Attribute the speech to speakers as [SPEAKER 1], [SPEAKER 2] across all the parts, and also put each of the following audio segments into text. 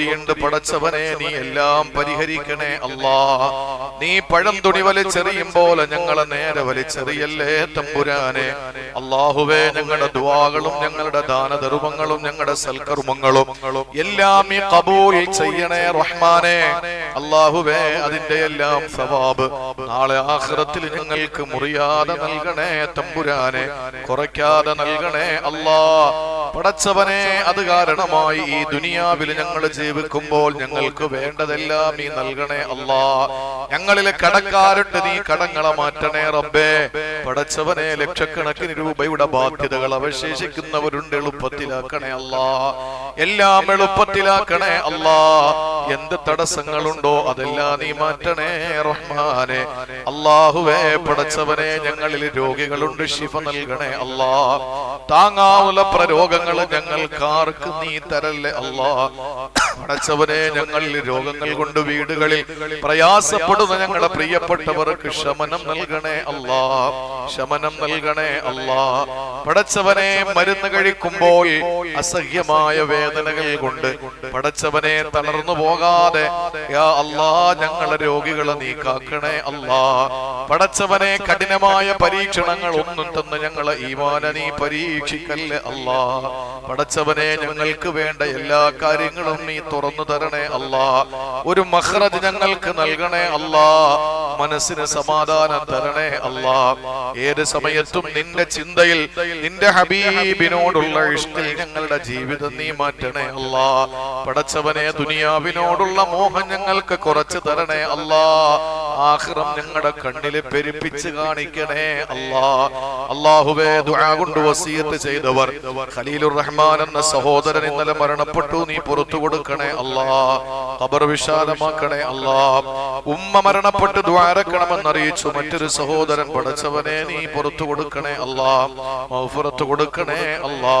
[SPEAKER 1] ഒത്തിരിയുണ്ട് പടച്ചവനെ നീ എല്ലാം പരിഹരിക്കണേ അല്ലാ. നീ പഴം തുണി വലിച്ചെറിയുമ്പോലെ ഞങ്ങളെ നേരെ വലിച്ചെറിയല്ലേ തമ്പുരാനെ. അള്ളാഹുവേ ഞങ്ങളുടെ ദുവാകളും ഞങ്ങളുടെ ദാനധർമ്മങ്ങളും ഞങ്ങളുടെ സൽക്കർമ്മങ്ങളും എല്ലാം ഈ കബൂൽ ചെയ്യണേ റഹ്മാനെ. അള്ളാഹുവേ അതിന്റെ എല്ലാം സവാബ് നാളെ ആഖിറത്തിൽ ഞങ്ങൾക്ക് മുറിയാതെ നൽകണേ തമ്പുരാനെ. കുറയ്ക്കാതെ നൽകണേ അല്ലാ. പടച്ചവനെ അത് കാരണമായി ഈ ദുനിയാവിൽ ഞങ്ങൾ ജീവിക്കുമ്പോൾ ഞങ്ങൾക്ക് വേണ്ടതെല്ലാം നീ നൽകണേ അല്ലാ. ഞങ്ങളിലെ കടക്കാരുണ്ട് നീ കടങ്ങളെ മാറ്റണേ റബ്ബേ. പടച്ചവനെ ലക്ഷക്കണക്കിന് രൂപയുടെ ബാധ്യതകൾ അവശേഷിക്കുന്നവരുണ്ട് എളുപ്പത്തിലാക്കണേ അല്ലാ. എല്ലാം എളുപ്പത്തിലാക്കണേ അല്ലാ. എന്ത് തടസ്സങ്ങളുണ്ടോ അതെല്ലാം നീ മാറ്റണേ റഹ്മാനെ. അള്ളാഹുവേ പടച്ചവനെ ഞങ്ങളിൽ രോഗികളുണ്ട് ശിഫ നൽകണേ അല്ലാ. താങ്ങാവുള്ള പ്രരോഗങ്ങൾ ഞങ്ങൾക്കാർക്ക് നീ തരല്ലേ അല്ലാ. പടച്ചവനെ ഞങ്ങളിൽ രോഗങ്ങൾ കൊണ്ട് വീടുകളിൽ പ്രയാസപ്പെടുന്ന ഞങ്ങളുടെ പ്രിയപ്പെട്ടവർക്ക് ശമനം നൽകണേ അല്ലാ. ശമനം നൽകണേ അല്ലാ പടച്ചവനെ മരുന്ന് കഴിക്കുമ്പോൾ അസഹ്യമായ വേദനകൾ കൊണ്ട് പടച്ചവനെ തളർന്നു പോകാതെ അല്ലാ ഞങ്ങളെ രോഗികളെ നീ കാക്കണേ അല്ലാ പടച്ചവനെ കഠിനമായ പരീക്ഷണങ്ങൾ ഒന്നും തന്ന് ഞങ്ങളെ ഈമാന നീ പരീക്ഷിക്കല്ലേ അല്ലാ പടച്ചവനെ ഞങ്ങൾക്ക് വേണ്ട എല്ലാ കാര്യങ്ങളും നീ തുറന്നു തരണേ അല്ലാ ഒരു മഹ്റജ് ഞങ്ങൾക്ക് നൽകണേ അല്ലാ മനസ്സിന് സമാധാനം തരണേ അല്ലാ ഏത് സമയത്തും നിന്റെ ചിന്തയിൽ നിന്റെ ഹബീബിനോടുള്ള ഇഷ്ടം ഞങ്ങളുടെ ജീവിതം നീ മാറ്റണേ അല്ലാ. പടച്ചവനെ ദുനിയാവിനോടുള്ള മോഹം ഞങ്ങൾക്ക് കുറച്ച് തരണേ അല്ലാ. ആഹ്റം ഞങ്ങളുടെ കണ്ണിൽ പെരുപ്പിച്ച് കാണിക്കണേ അല്ലാ. അള്ളാഹുവേ ദുആ കൊണ്ട് വസീയത്ത് ചെയ്തവർ ഖലീലുർ റഹ്മാൻ എന്ന സഹോദരൻ ഇന്നലെ മരണപ്പെട്ടു നീ പുറത്തു കൊടുക്കണേ അല്ലാ. ഖബർ വിശാലമാക്കണേ അല്ലാ ഉമ്മ മരണപ്പെട്ട് ദ്വാരക്കണമെന്ന് അറിയിച്ചു മറ്റൊരു സഹോദരൻ പടച്ചവനെ നീ പുറത്തു കൊടുക്കണേ അല്ലാ മൗഫറത്ത് കൊടുക്കണേ അല്ലാ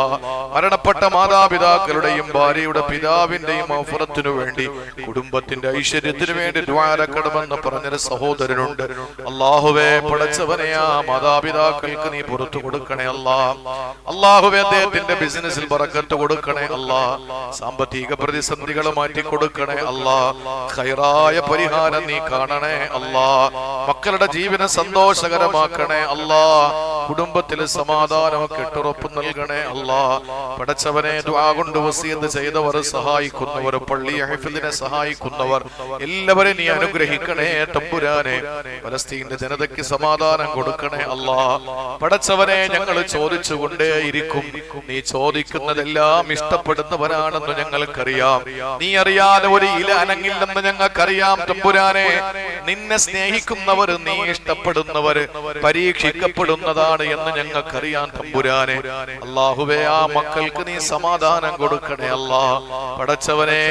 [SPEAKER 1] മരണപ്പെട്ട മാതാപിതാക്കളുടെയും ഭാര്യയുടെ പിതാവിന്റെയും മൗഫറത്തിനു വേണ്ടി കുടുംബത്തിന്റെ ഐശ്വര്യത്തിനു വേണ്ടി ദ്വാരക്കണമെന്ന് പറഞ്ഞൊരു സഹോദരനുണ്ട്. അള്ളാഹുവേ പടച്ചവനെയാ മാതാപിതാക്കൾക്ക് നീ പുറത്തു കൊടുക്കണേ അല്ലാ അള്ളാഹുവേ അദ്ദേഹത്തിന്റെ ബിസിനസ്സിൽ പറക്കത്ത് കൊടുക്കണേ അല്ലാ സാമ്പത്തിക പ്രതിസന്ധികൾ മാറ്റി കൊടുക്കണേ അല്ലാ ഖൈറായ പരിഹാരം നീ കാണണേ അല്ലാ. മക്കളുടെ ജീവനം സന്തോഷകരമാക്കണേ അല്ലാ. കുടുംബത്തിൽ സമാധാനം കെട്ടുറപ്പ് നൽകണേ അല്ലാ. പടച്ചവനെ ദുആ കൊണ്ട് വസീയത്ത് ചെയ്തവർ സഹായിക്കുന്നവർ പള്ളി അഹഫിദിനെ സഹായിക്കുന്നവർ എല്ലാവരെയും നീ അനുഗ്രഹിക്കണേ തമ്പുരാനെ. ഫലസ്തീന്റെ ജനതയ്ക്ക് സമാധാനം കൊടുക്കണേ അല്ലാ. പടച്ചവനെ ഞങ്ങൾ ചോദിച്ചുകൊണ്ടേയിരിക്കും നീ ചോദിക്കുന്നതെല്ലാം ഇഷ്ടപ്പെടുന്നവരാണെന്ന് ഞങ്ങൾക്കറിയാം. നീ അറിയാതെ ഒരു ഇല അനങ്ങില്ലെന്ന് ഞങ്ങൾക്കറിയാം തമ്പുരാനെ. നിന്നെ സ്നേഹിക്കുന്നവർ നീ ഇഷ്ടപ്പെടുന്നവർ പരീക്ഷിക്കപ്പെടുന്നതാണ് എന്ന് ഞങ്ങൾക്കറിയാൻ തമ്പുരാനെ. അള്ളാഹുവേ ആ മക്കൾക്ക് നീ സമാധാനം കൊടുക്കണേ അല്ലാ പടച്ചവനെ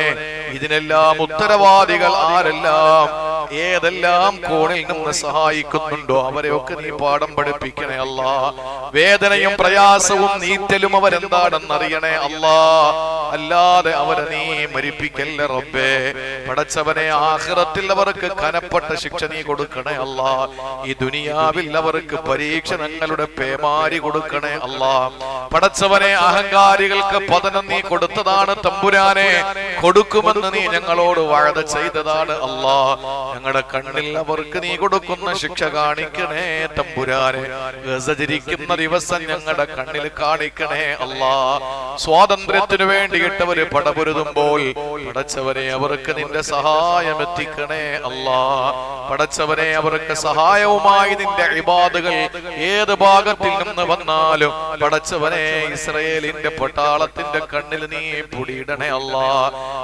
[SPEAKER 1] ഇതിനെല്ലാം ഉത്തരവാദികൾ ആരെല്ലാം? ഏതെല്ലാം കോണിൽ നിന്ന് സഹായിക്കുന്നുണ്ടോ ഒക്കെ നീ പാഠം പഠിപ്പിക്കണേ അല്ലാ. വേദനയും പ്രയാസവും നീറ്റലും അവരെന്താണെന്ന് അറിയണേ അല്ലാ. അല്ലാതെ അവരെ നീ മരിപ്പിക്കല്ലേ റബ്ബേ. പടച്ചവനെ ആഹ്റത്തിൽ അവർക്ക് കനപ്പെട്ട ശിക്ഷ നീ കൊടുക്കണേ അല്ലാ. ഈ ദുനിയാവിൽ അവർക്ക് പരീക്ഷണങ്ങളുടെ പേമാരി കൊടുക്കണേ അല്ലാ. പടച്ചവനെ അഹങ്കാരികൾക്ക് പതനം നീ കൊടുത്തതാണ് തമ്പുരാനെ. കൊടുക്കുമെന്ന് നീ ഞങ്ങളോട് വാഴ ചെയ്തതാണ് അല്ലാ ഞങ്ങളുടെ കണ്ണിൽ അവർക്ക് നീ കൊടുക്കുന്ന ശിക്ഷ കാണിക്കണേ തമ്പുരാനെ. ഗസചരിക്കുന്ന ദിവസം ഞങ്ങളുടെ കണ്ണിൽ കാണിക്കണേ അല്ലാ സ്വാതന്ത്ര്യത്തിനു വേണ്ടിയിട്ടവര് പടപൊരുതുമ്പോൾ പടച്ചവനെ അവർക്ക് നിന്റെ സഹായം എത്തിക്കണേ അല്ലാ പടച്ചവനെ അവർക്ക് സഹായവുമായി നിന്റെ ഇബാദുകൾ ഏത് ഭാഗത്തിൽ നിന്ന് വന്നാലും പടച്ചവനെ ഇസ്രയേലിന്റെ പട്ടാളത്തിന്റെ കണ്ണിൽ നീ പൊടിയിടണേ അല്ല.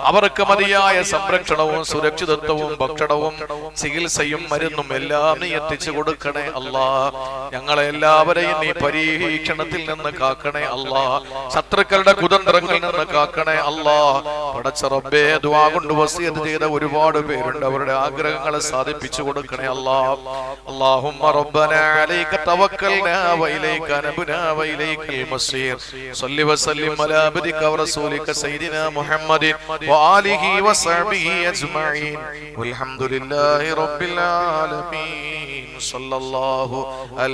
[SPEAKER 1] അവർക്ക് മതിയായ സംരക്ഷണവും സുരക്ഷിതത്വവും ഭക്ഷണവും ചികിത്സയും മരുന്നും എല്ലാം നീ എത്തിച്ചു കൊടുക്കണേ അല്ലാ. ഞങ്ങളെ എല്ലാവരെയും നീ പരീക്ഷണത്തിൽ നിന്ന് കാക്കണേ അല്ലാ ശത്രുക്കളുടെ കുതന്ത്രങ്ങളിൽ നിന്ന് കാക്കണേ അല്ലാ പടച്ച റബ്ബേ ദുആ കൊണ്ട് വസിയത്ത് ചെയ്ത ഒരുപാട് പേരുണ്ട് അവരുടെ ആഗ്രഹങ്ങളെ സാധിപ്പിച്ചു കൊടുക്കണേ അല്ലാ اللهم ربنا عليك توكلنا وإليك نبنا وإليك المصير صل وسلم على عبدك ورسولك سيدنا محمد وآله وصحبه أجمعين والحمد لله رب العالمين صلى الله على